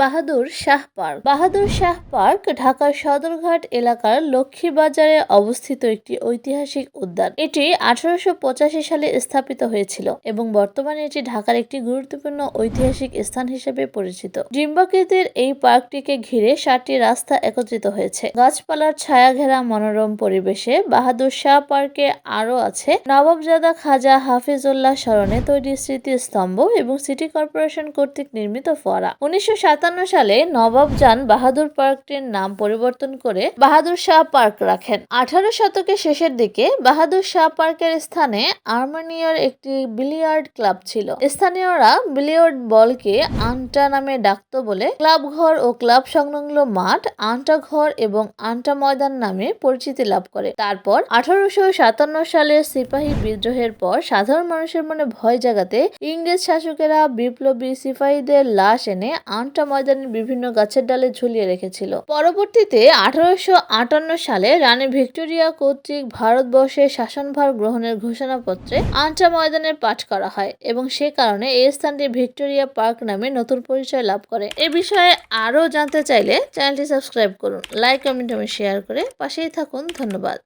বাহাদুর Shah park. Bahadur Shah park ঢাকার সদরঘাট এলাকার লক্ষ্মীবাজারে অবস্থিত একটি ঐতিহাসিক উদ্যান। এটি আঠারোশো পঁচাশি সালে স্থাপিত হয়েছিল এবং বর্তমানে এটি ঢাকার একটি গুরুত্বপূর্ণ ঐতিহাসিক স্থান হিসেবে পরিচিত। ডিম্বাকৃতির এই পার্কটিকে ঘিরে সাতটি রাস্তা একত্রিত হয়েছে। গাছপালার ছায়া ঘেরা মনোরম পরিবেশে বাহাদুর শাহ পার্কে আরও আছে নবাবজাদা খাজা হাফিজুল্লাহ স্মরণে তৈরি স্মৃতিস্তম্ভ এবং সিটি কর্পোরেশন কর্তৃক নির্মিত ফোয়ারা। উনিশশো সালে নবাবজান বাহাদুর পার্কটির নাম পরিবর্তন করে বাহাদুর শাহ পার্ক রাখেন। আঠারো শতকের শেষের দিকে বাহাদুর শাহ পার্কের স্থানে আর্মেনিয়ার একটি বিলিয়ার্ড ক্লাব ছিল। স্থানীয়রা বিলিয়ার্ড বলকে আন্টা নামে ডাকতো বলে ক্লাব ঘর ও ক্লাব সংলগ্ন মাঠ, আন্টা ঘর এবং আন্টা ময়দান নামে পরিচিতি লাভ করে। তারপর আঠারোশো সাতান্ন সালের সিপাহী বিদ্রোহের পর সাধারণ মানুষের মনে ভয় জাগাতে ইংরেজ শাসকেরা বিপ্লবী সিপাহীদের লাশ এনে আন্টা ময়দানের বিভিন্ন গাছের ডালে ঝুলিয়ে রেখেছিল। পরবর্তীতে আঠারোশো আটান্ন সালে রানী ভিক্টোরিয়া কর্তৃক ভারতবর্ষের শাসনভার গ্রহণের ঘোষণাপত্রে আন্টা ময়দানের পাঠ করা হয় এবং সে কারণে এই স্থানটি ভিক্টোরিয়া পার্ক নামে নতুন পরিচয় লাভ করে। এ বিষয়ে আরও জানতে চাইলে চ্যানেলটি সাবস্ক্রাইব করুন, লাইক, কমেন্ট এবং শেয়ার করে পাশেই থাকুন। ধন্যবাদ।